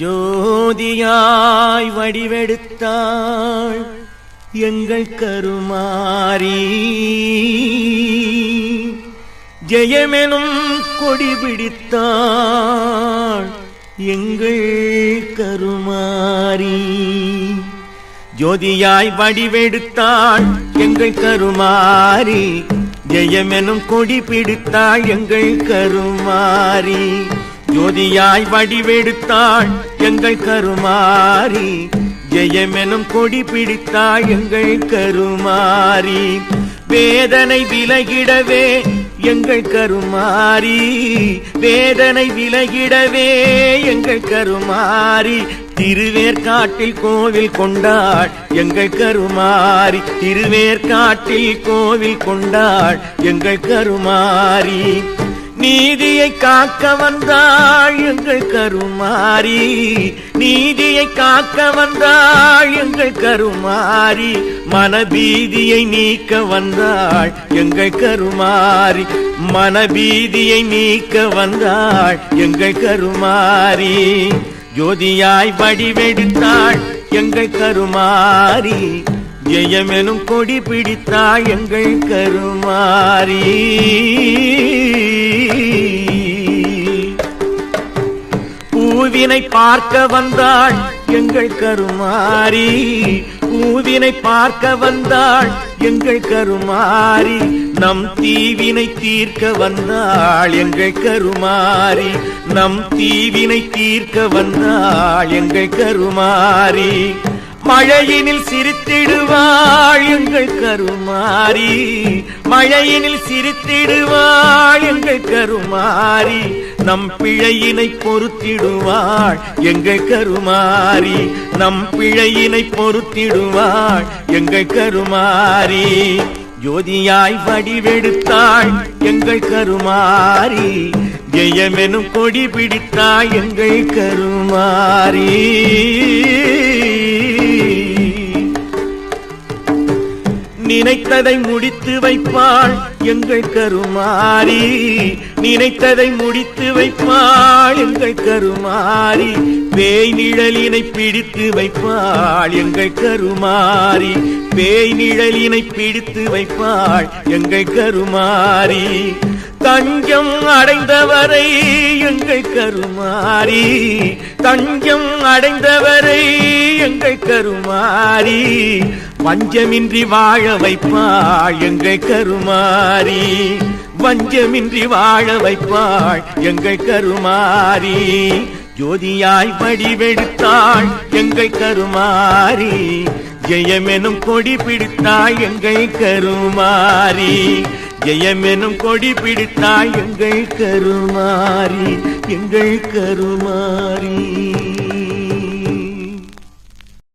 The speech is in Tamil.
ஜோதியாய் வடிவெடுத்தாள் எங்கள் கருமாரி ஜெயமெனும் கொடி பிடித்தாள் எங்கள் கருமாரி ஜோதியாய் வடிவெடுத்தாள் எங்கள் கருமாரி ஜெயமெனும் கொடி பிடித்தாள் எங்கள் கருமாரி ஜோதியாய் வடிவெடுத்தாள் எங்கள் கருமாறி ஜெயமெனும் கொடி பிடித்தாள் எங்கள் கருமாறி. வேதனை விலகிடவே எங்கள் கருமாறி வேதனை விலகிடவே எங்கள் கருமாறி. திருவேற்காட்டில் கோவில் கொண்டாள் எங்கள் கருமாறி திருவேற்காட்டில் கோவில் கொண்டாள் எங்கள் கருமாறி. நீதியை காக்க வந்தாள் எங்கள் கருமாரி நீதியை காக்க வந்தாள் எங்கள் கருமாரி மனபீதியை நீக்க வந்தாள் எங்கள் கருமாரி மனபீதியை நீக்க வந்தாள் எங்கள் கருமாரி ஜோதியாய் வடிவெடுத்தாள் எங்கள் கருமாரி ஜெயமெனும் கொடி பிடித்தாள் எங்கள் கருமாரி பூவினை பார்க்க வந்தாள். எங்கள் கருமாரி ஊதினை பார்க்க வந்தாள். எங்கள் கருமாரி நம் தீவினை தீர்க்க வந்தாள். எங்கள் கருமாரி நம் தீவினை தீர்க்க வந்தாள். எங்கள் கருமாரி மழையினில் சிரித்திடுவாள் எங்கள் கருமாரி. மழையினில் சிரித்திடுவாள் எங்கள் கருமாரி. நம் பிழையினை பொறுத்திடுவாள் எங்கள் கருமாரி. நம் பிழையினை பொறுத்திடுவாள் எங்கள் கருமாரி. ஜோதியாய் வடிவெடுத்தாள் எங்கள் கருமாரி. ஜெயமெனும் கொடி பிடித்தாள் எங்கள் கருமாரி. நினைத்ததை முடித்து வைப்பாள் எங்கள் கருமாரி. நினைத்ததை முடித்து வைப்பாள் எங்கள் கருமாரி. பேய் நிழலினை பிடித்து வைப்பாள் எங்கள் கருமாரி. பேய் நிழலினை பிடித்து வைப்பாள் எங்கள் கருமாரி. தஞ்சம் அடைந்தவரை எங்கள் கருமாரி. தஞ்சம் அடைந்தவரை எங்கள் கருமாரி. வஞ்சமின்றி வாழ வைப்பாள் எங்கள் கருமாரி. வஞ்சமின்றி வாழ வைப்பாள் எங்கள் கருமாரி. ஜோதியாய் வடிவெடுத்தாள் எங்கள் கருமாரி. ஜெயமெனும் கொடி பிடித்தாய் எங்கள் கருமாரி. ஜெயமெனும் கொடி பிடித்தாய் எங்கள் கருமாரி. எங்கள் கருமாரி.